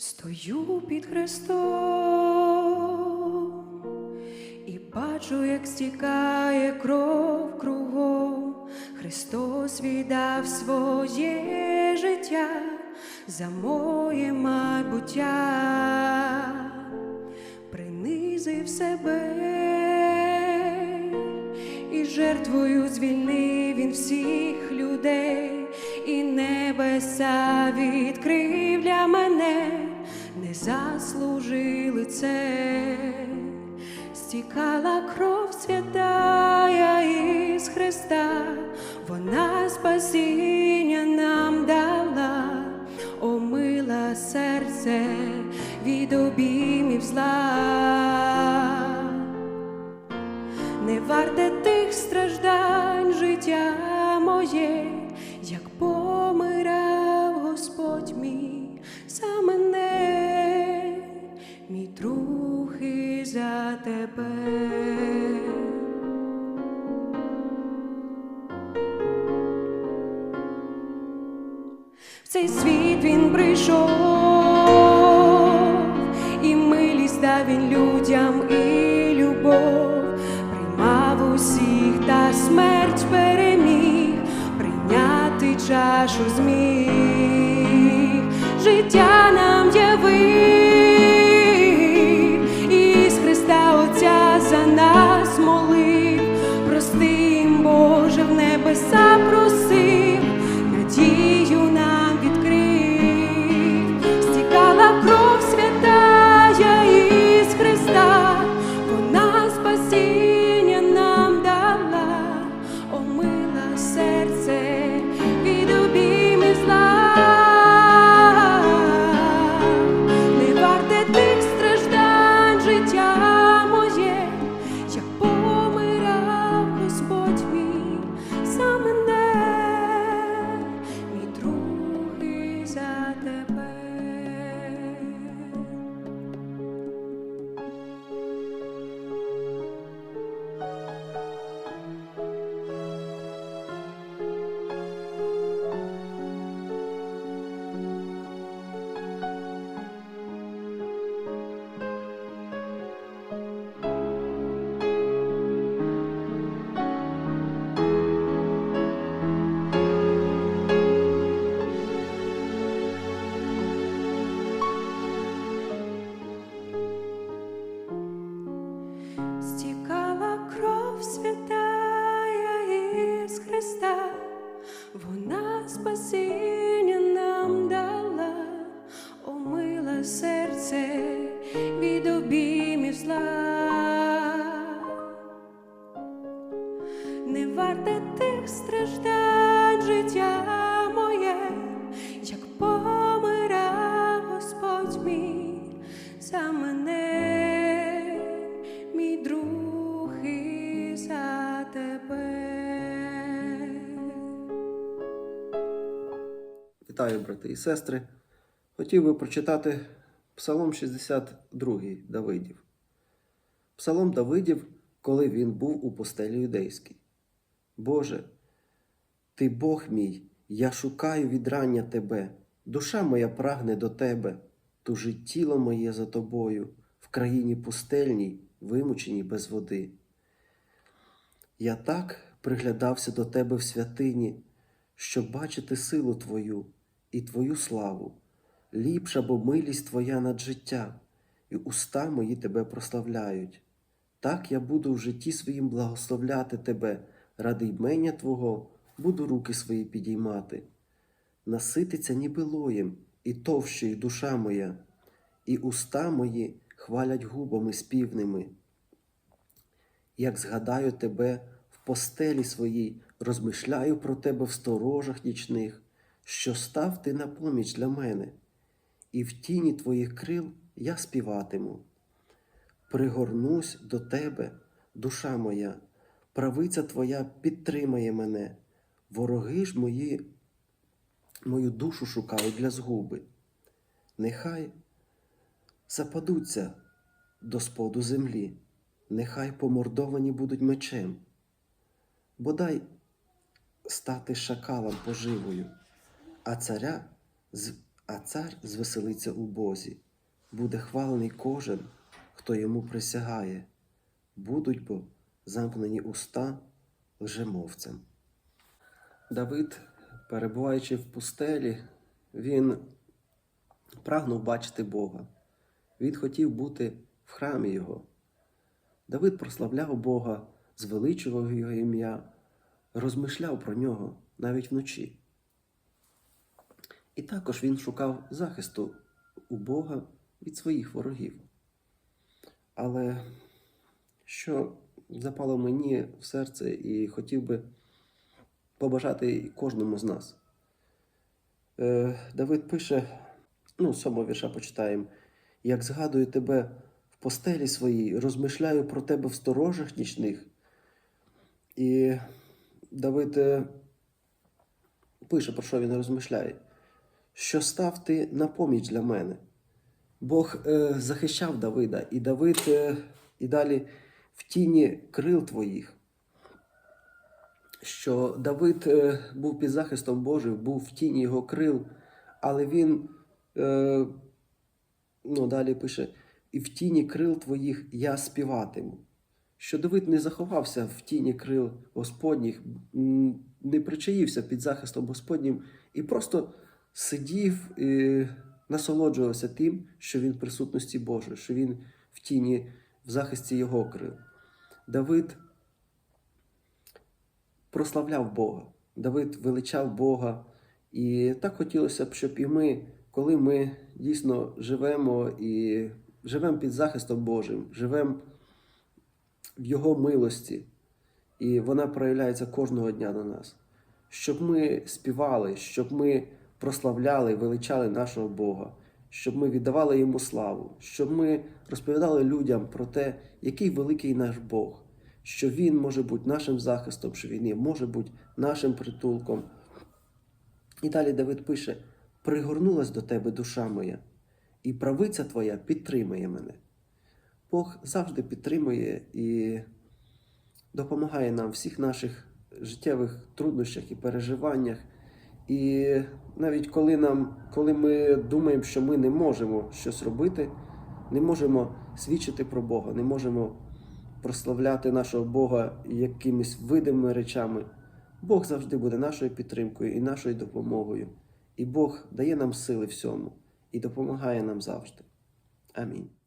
Стою під Христом і бачу, як стікає кров кругом. Христос віддав своє життя за моє майбуття, принизив себе і жертвою звільнив він всіх людей, і небеса відкрив для мене, не заслужили це, стікала кров святая із Христа, вона спасіння нам дала, омила серце від обіймів зла. Не варте і тебе. В цей світ він прийшов, і милість дав він людям і любов, приймав усіх та смерть переміг, прийняти чашу зміг, життя Вітаю, брати і сестри. Хотів би прочитати Псалом 62 Давидів. Псалом Давидів, коли він був у постелі юдейській. Боже, Ти Бог мій, я шукаю відрання Тебе, душа моя прагне до Тебе, тужить тіло моє за Тобою, в країні пустельній, вимученій без води. Я так приглядався до Тебе в святині, щоб бачити силу Твою і Твою славу, ліпша, бо милість Твоя над життя, і уста мої Тебе прославляють. Так я буду в житті своїм благословляти Тебе, ради ймення Твого буду руки свої підіймати. Насититься ніби лоєм, і товщою душа моя, і уста мої хвалять губами співними. Як згадаю тебе в постелі своїй, розмишляю про тебе в сторожах нічних, що став ти на поміч для мене, і в тіні твоїх крил я співатиму. Пригорнусь до тебе, душа моя, правиця твоя підтримає мене, вороги ж мої мою душу шукають для згуби. Нехай западуться до споду землі, нехай помордовані будуть мечем, бодай стати шакалом поживою, а царя а цар звеселиться у Бозі. буде хвалений кожен, хто йому присягає, будуть бо замкнені уста лжемовцем. Давид, перебуваючи в пустелі, він прагнув бачити Бога. Він хотів бути в храмі Його. Давид прославляв Бога, звеличував Його ім'я, розмишляв про нього навіть вночі. І також він шукав захисту у Бога від своїх ворогів. Але що запало мені в серце і хотів би побажати кожному з нас. Е, Давид пише, ну, сьомого вірша почитаємо. Як згадую тебе в постелі своїй, розмишляю про тебе в сторожах нічних. І Давид е, пише, про що він розмишляє, що став ти на поміч для мене. Бог е, захищав Давида, і Давид е, і далі в тіні крил твоїх. Що Давид е, був під захистом Божим, був в тіні його крил, але він е, ну, далі пише: і в тіні крил твоїх я співатиму. Що Давид не заховався в тіні крил Господніх, не причаївся під захистом Господнім і просто сидів і насолоджувався тим, що він в присутності Божої, що він в тіні, в захисті його крил. Давид прославляв Бога, Давид величав Бога. І так хотілося б, щоб і ми, коли ми дійсно живемо і живемо під захистом Божим, живемо в Його милості, і вона проявляється кожного дня до нас, щоб ми співали, щоб ми прославляли, величали нашого Бога, щоб ми віддавали йому славу, щоб ми розповідали людям про те, який великий наш Бог, що Він може бути нашим захистом, що Він може бути нашим притулком. І далі Давид пише: пригорнулась до тебе душа моя, і правиця твоя підтримує мене. Бог завжди підтримує і допомагає нам в всіх наших життєвих труднощах і переживаннях. І навіть коли, нам, коли ми думаємо, що ми не можемо щось робити, не можемо свідчити про Бога, не можемо прославляти нашого Бога якимись видимими речами, Бог завжди буде нашою підтримкою і нашою допомогою. І Бог дає нам сили всьому і допомагає нам завжди. Амінь.